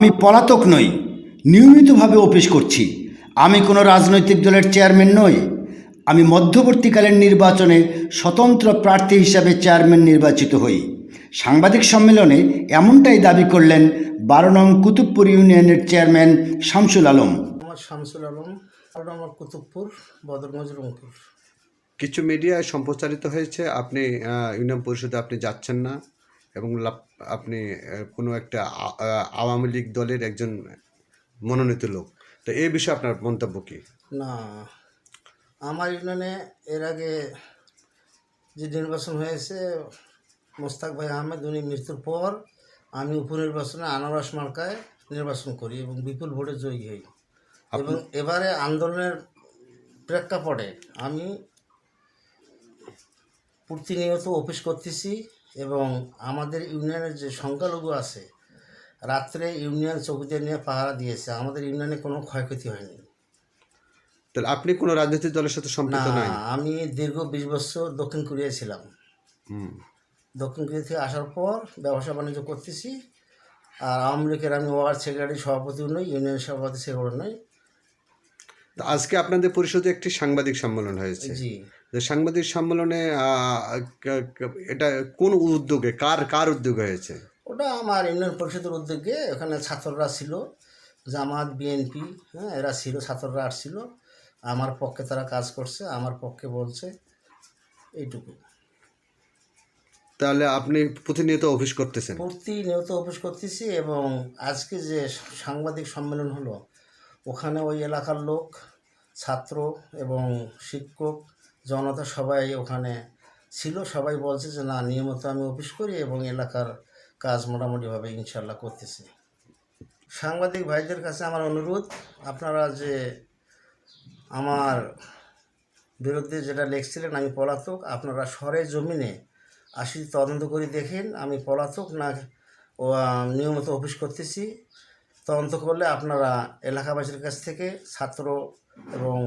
আমি পলাতক নই নিয়মিতভাবে অফিস করছি। আমি কোনো রাজনৈতিক দলের চেয়ারম্যান নই। আমি মধ্যবর্তীকালীন নির্বাচনে স্বতন্ত্র প্রার্থী হিসাবে চেয়ারম্যান নির্বাচিত হই। সাংবাদিক সম্মেলনে এমনটাই দাবি করলেন বারো নং কুতুবপুর ইউনিয়নের চেয়ারম্যান শামসুল আলম। আমার শামসুল আলম কুতুবপুর বদরগঞ্জ রংপুর কিছু মিডিয়ায় সম্প্রচারিত হয়েছে আপনি ইউনিয়ন পরিষদে আপনি যাচ্ছেন না। এবং আপনি কোনো একটা আওয়ামী লীগ দলের একজন মনোনীত লোক। তো এই বিষয়ে আপনার মন্তব্য কী? না আমার ইউনিয়নে এর আগে যে নির্বাচন হয়েছে মোস্তাক ভাই আহমেদ উনি মৃত্যুর পর আমি উপনির্বাচনে আনারস মার্কায় নির্বাচন করি এবং বিপুল ভোটে জয়ী হই। এবং এবারে আন্দোলনের প্রেক্ষাপটে আমি প্রতিনিয়ত অফিস করতেছি এবং আমাদের ইউনিয়নের যে সংখ্যালঘু আছে রাত্রে ইউনিয়ন চৌকিদের নিয়ে পাহারা দিয়েছে। আমাদের ইউনিয়নে কোনো ক্ষয়ক্ষতি হয়নি। তাহলে আপনি কোনো রাজনৈতিক দলের সাথে না সম্পৃক্ত নাই আমি দীর্ঘ বিশ বছর দক্ষিণ কোরিয়ায় ছিলাম। দক্ষিণ কোরিয়া থেকে আসার পর ব্যবসা বাণিজ্য করতেছি। আর আওয়ামী লীগের আমি ওয়ার্ড সেক্রেটারি সভাপতিও নই ইউনিয়ন সভাপতি সেক্রেটারি নই। আজকে আপনাদের পরিষদে একটি সাংবাদিক সম্মেলন হয়েছে। জি। সাংবাদিক সম্মেলনে এটা কোন উদ্যোগে কার কার উদ্যোগে হয়েছে? ওটা আমার ইউনিয়ন পরিষদের উদ্যোগে ওখানে ছাত্ররা ছিল জামাত বিএনপি হ্যাঁ এরা ছিল ছাত্ররা আসছিল আমার পক্ষে তারা কাজ করছে আমার পক্ষে বলছে এইটুকু। তাহলে আপনি প্রতিনিয়ত অফিস করতেছেন? প্রতিনিয়ত অফিস করতেছি এবং আজকে যে সাংবাদিক সম্মেলন হলো ওখানে ওই এলাকার লোক ছাত্র এবং শিক্ষক জনতা সবাই ওখানে ছিল, সবাই বলছে যে, না, নিয়মিত আমি অফিস করি এবং এলাকার কাজ মোটামুটিভাবে ইনশাল্লাহ করতেছি। সাংবাদিক ভাইদের কাছে আমার অনুরোধ, আপনারা যে আমার বিরুদ্ধে যেটা লিখছিলেন, আমি পলাতক, আপনারা সরে জমিনে আসি, তদন্ত করে দেখেন, আমি পলাতক না নিয়মিত অফিস করতেছি। তদন্ত করলে আপনারা এলাকাবাসীর কাছ থেকে ছাত্র এবং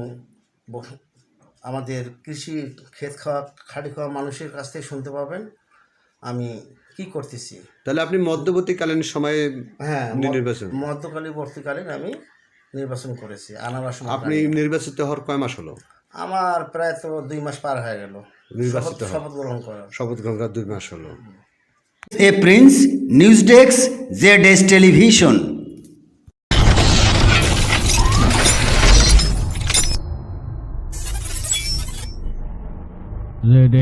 আমাদের কৃষি ক্ষেত খাওয়া খাড়ি খাওয়া মানুষের কাছ থেকে শুনতে পাবেন। আমি কি করতেছি? তাহলে আপনি মধ্যবর্তীকালীন সময়ে হ্যাঁ নির্বাচন। মধ্যকালীবর্তীকালীন আমি নির্বাচন করেছি আনারস আপনি নির্বাচিত হওয়ার কয় মাস হলো? আমার প্রায় তো দুই মাস পার হয়ে গেল। নির্বাচিত শপথ- শপথ গ্রহণ করা। শপথ গ্রহণ করার দুই মাস হলো। A Prince news desk Z S television. Z